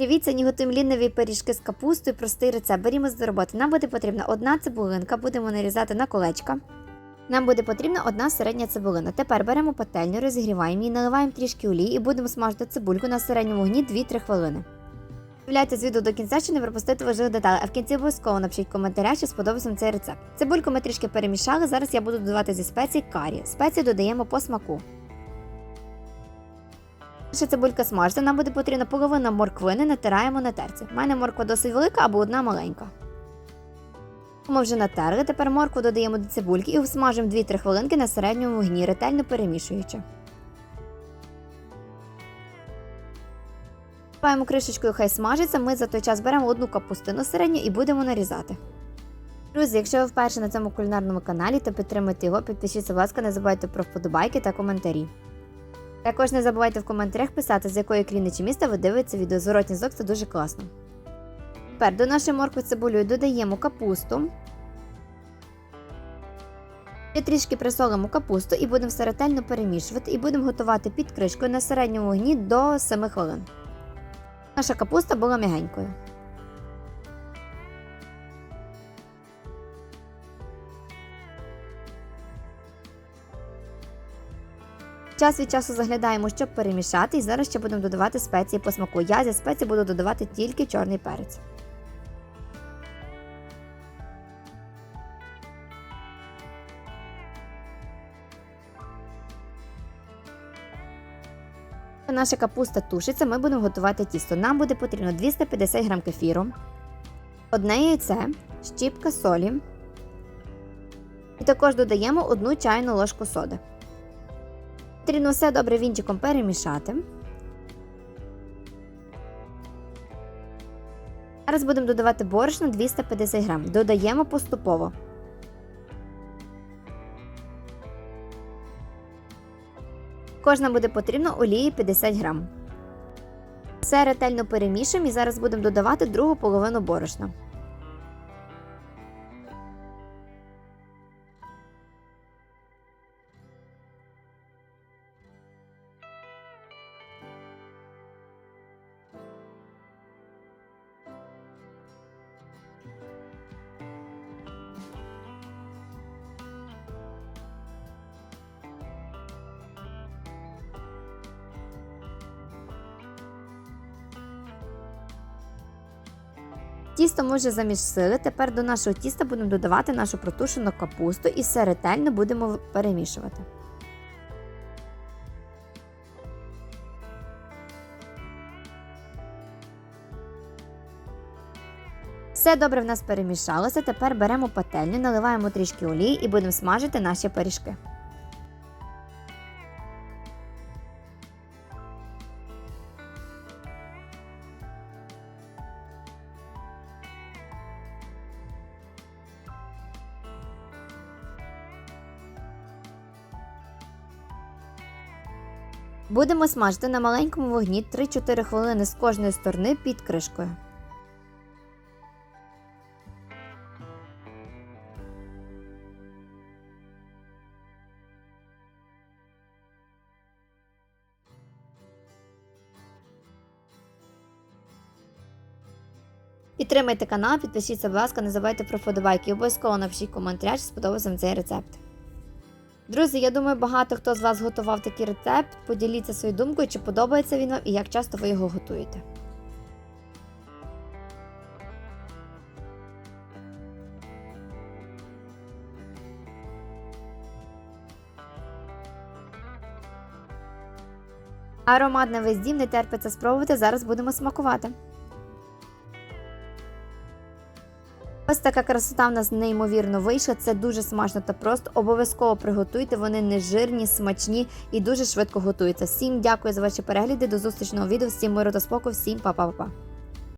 Готуємо ліниві пиріжки з капустою, простий рецепт. Берімо з роботи. Нам буде потрібна одна цибулинка, будемо нарізати на колечка. Нам буде потрібна одна середня цибулина. Тепер беремо пательню, розігріваємо її, наливаємо трішки олії і будемо смажити цибульку на середньому вогні 2-3 хвилини. Дивляйтесь відео до кінця, щоб не пропустити важливих деталей, а в кінці обов'язково напишіть в коментарях, що сподобався вам цей рецепт. Цибульку ми трішки перемішали, зараз я буду додавати зі спецій карі. Спеції додаємо по смаку. Ще цибулька смажиться, нам буде потрібна половина морквини, натираємо на терці. У мене морква досить велика або одна маленька. Ми вже натерли, тепер моркву додаємо до цибульки і смажимо 2-3 хвилинки на середньому вогні, ретельно перемішуючи. Паємо кришечкою, хай смажиться. Ми за той час беремо одну капустину середню і будемо нарізати. Друзі, якщо ви вперше на цьому кулінарному каналі, то підтримуйте його, підпишіться, будь ласка, не забувайте про вподобайки та коментарі. Також не забувайте в коментарях писати, з якої країни чи міста ви дивитеся відео. Зворотній звук це дуже класно. Тепер до нашої моркви цибулею додаємо капусту. І трішки присолимо капусту і будемо все ретельно перемішувати і будемо готувати під кришкою на середньому вогні до 7 хвилин. Наша капуста була м'ягенькою. Час від часу заглядаємо, щоб перемішати, і зараз ще будемо додавати спеції по смаку. Я зі спеції буду додавати тільки чорний перець. Наша капуста тушиться, ми будемо готувати тісто. Нам буде потрібно 250 г кефіру, одне яйце, щіпка солі. І також додаємо одну чайну ложку соди. Потрібно все добре вінчиком перемішати. Зараз будемо додавати борошно 250 г. Додаємо поступово. Кожна буде потрібно олії 50 г. Все ретельно перемішуємо і зараз будемо додавати другу половину борошна. Тісто ми вже замісили. Тепер до нашого тіста будемо додавати нашу протушену капусту і все ретельно будемо перемішувати. Все добре в нас перемішалося. Тепер беремо пательню, наливаємо трішки олії і будемо смажити наші пиріжки. Будемо смажити на маленькому вогні 3-4 хвилини з кожної сторони під кришкою. Підтримайте канал, підпишіться, будь ласка, не забувайте про вподобайки і обов'язково напишіть коментар, чи сподобався вам цей рецепт. Друзі, я думаю, багато хто з вас готував такий рецепт. Поділіться своєю думкою, чи подобається він вам і як часто ви його готуєте. Аромат весь дім не терпиться спробувати. Зараз будемо смакувати. Ось така красота в нас неймовірно вийшла. Це дуже смачно та просто. Обов'язково приготуйте. Вони не жирні, смачні і дуже швидко готуються. Всім дякую за ваші перегляди. До зустрічного відео. Всім миру та спокою, всім па-па-па.